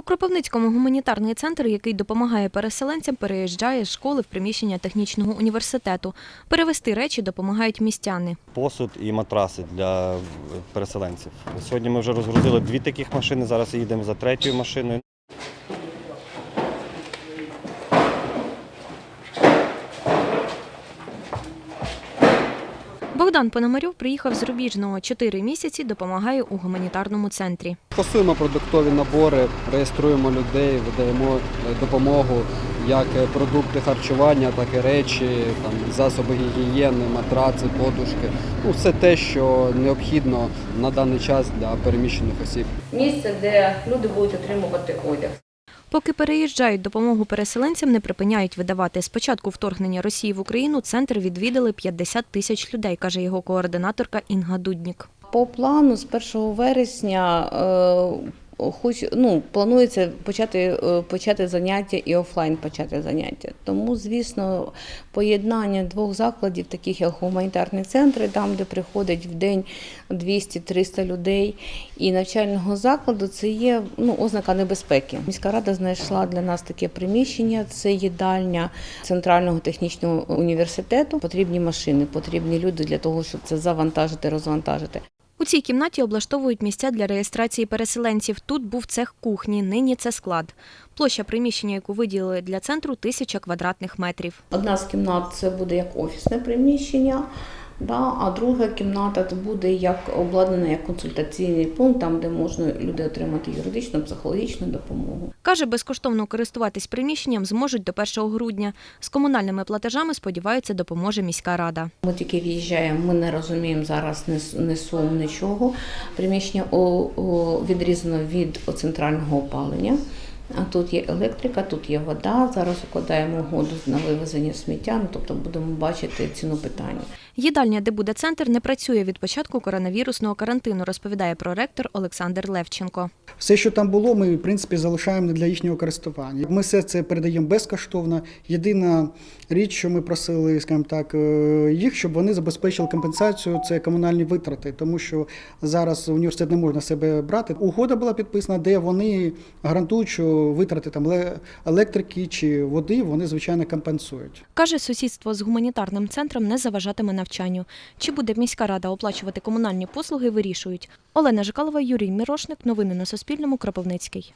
У Кропивницькому гуманітарний центр, який допомагає переселенцям, переїжджає з школи в приміщення технічного університету. Перевести речі допомагають містяни. посуд і матраси для переселенців. Сьогодні ми вже розгрузили дві таких машини, зараз їдемо за третьою машиною. Богдан Пономарьов приїхав з Рубіжного. Чотири місяці допомагає у гуманітарному центрі. Фасуємо продуктові набори, реєструємо людей, видаємо е, допомогу як е, продукти харчування, так і речі, там, засоби гігієни, матраци, подушки. Ну, все те, що необхідно на даний час для переміщених осіб. місце, де люди будуть отримувати одяг. Поки переїжджають допомогу переселенцям, не припиняють видавати. Спочатку вторгнення Росії в Україну центр відвідали 50 тисяч людей, каже його координаторка Інга Дуднік. По плану з 1 вересня е, хоч ну планується почати е, почати заняття і офлайн почати заняття. Тому, звісно, поєднання двох закладів, таких як гуманітарні центри, там де приходить в день 200-300 людей, і навчального закладу, це є ну ознака небезпеки. Міська рада знайшла для нас таке приміщення. Це їдальня центрального технічного університету. Потрібні машини, потрібні люди для того, щоб це завантажити, розвантажити. У цій кімнаті облаштовують місця для реєстрації переселенців. Тут був цех кухні, нині це склад. Площа приміщення, яку виділили для центру, тисяча квадратних метрів. Одна з кімнат це буде як офісне приміщення, да, а друга кімната це буде як обладнана як консультаційний пункт, там де можна люди отримати юридичну, психологічну допомогу. Каже, безкоштовно користуватись приміщенням зможуть до 1 грудня. З комунальними платежами, сподіваються, допоможе міська рада. Ми тільки в'їжджаємо, ми не розуміємо зараз ні сум, нічого. Приміщення о, відрізано від центрального опалення. А тут є електрика, тут є вода. Зараз укладаємо угоду на вивезення сміття, ну, тобто будемо бачити ціну питання. Їдальня, де буде центр, не працює від початку коронавірусного карантину, розповідає проректор Олександр Левченко. Все, що там було, ми в принципі залишаємо для їхнього користування. Ми все це передаємо безкоштовно. Єдина річ, що ми просили, скажімо так, е, їх, щоб вони забезпечили компенсацію, це комунальні витрати, тому що зараз університет не може на себе брати. Угода була підписана, де вони гарантують, що витрати там електрики чи води вони звичайно компенсують. Каже, сусідство з гуманітарним центром не заважатиме навчанню. Чи буде міська рада оплачувати комунальні послуги, вирішують. Олена Жикалова, Юрій Мірошник. Новини на Суспільному. Кропивницький.